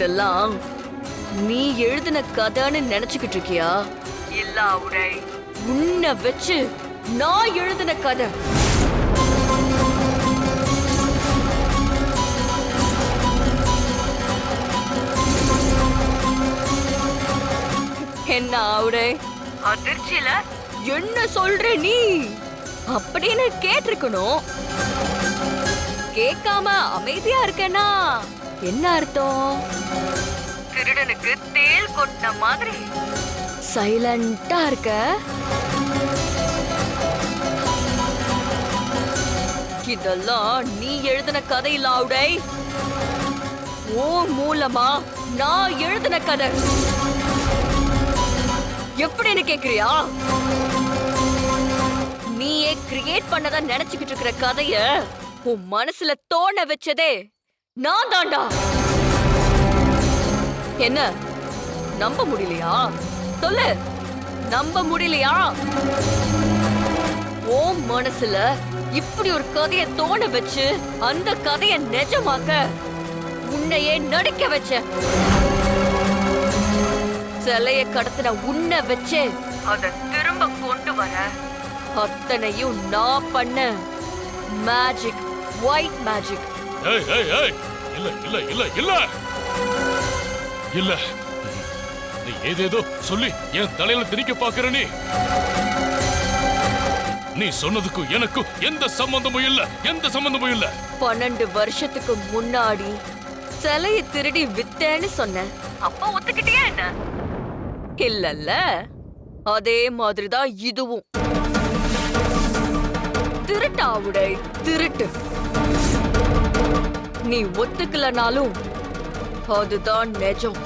இதெல்லாம் நீ எழுதின கதைன்னு நினைச்சுக்கிட்டு இருக்கியா? இல்ல உடை. உன்னை வச்சு நான் எழுதின கதை. என்ன ஆவுடே அதிர்ச்சியில? என்ன சொல்ற நீ? அப்படின்னு கேட்டிருக்கணும். கேட்காம அமைதியா இருக்கேனா? என்ன அர்த்தம்? திருடனுக்கு தேல் கொட்டின மாதிரி. சைலண்டா இருக்க? இதெல்லாம் நீ எழுதின கதை இல்ல ஆவுடை ஓ மூலமா நான் எழுதின கதை. எப்படின்னு கேக்குறியா? நீயே கிரியேட் பண்ணதா நினைச்சுக்கிட்டு இருக்கிற கதைய உன் மனசுல தோண வச்சதே. நான் தாண்டா. என்ன? நம்ப முடியலையா? சொல்லு. நம்ப முடியலையா? ஓ மனசுல இப்படி ஒரு கதைய தோண வச்சு அந்த கதைய நிஜமாக்க உன்னையே நடிக்க வச்ச. சிலைய கடத்தின உன்னை வச்சு அத திரும்ப கொண்டு வர அத்தனையும் நான் பண்ண மேஜிக் ஒயிட் மேஜிக் ஏய் ஏய் ஏய். இல்ல இல்ல இல்ல இல்ல. இல்ல. நீ ஏதேதோ சொல்லி என் தலையில திணிக்க பாக்குற நீ. நீ சொன்னதுக்கும் எனக்கும் எந்த சம்பந்தமும் இல்ல. எந்த சம்பந்தமும் இல்ல. பன்னெண்டு வருஷத்துக்கு முன்னாடி சிலைய திருடி வித்தேன்னு சொன்னேன். அப்ப ஒத்துக்கிட்டியா என்ன? இல்லல்ல. அதே மாதிரிதான் இதுவும். திருட்டாவுடை திருட்டு. நீ ஒத்துக்கலனாலும் அதுதான் நிஜம்.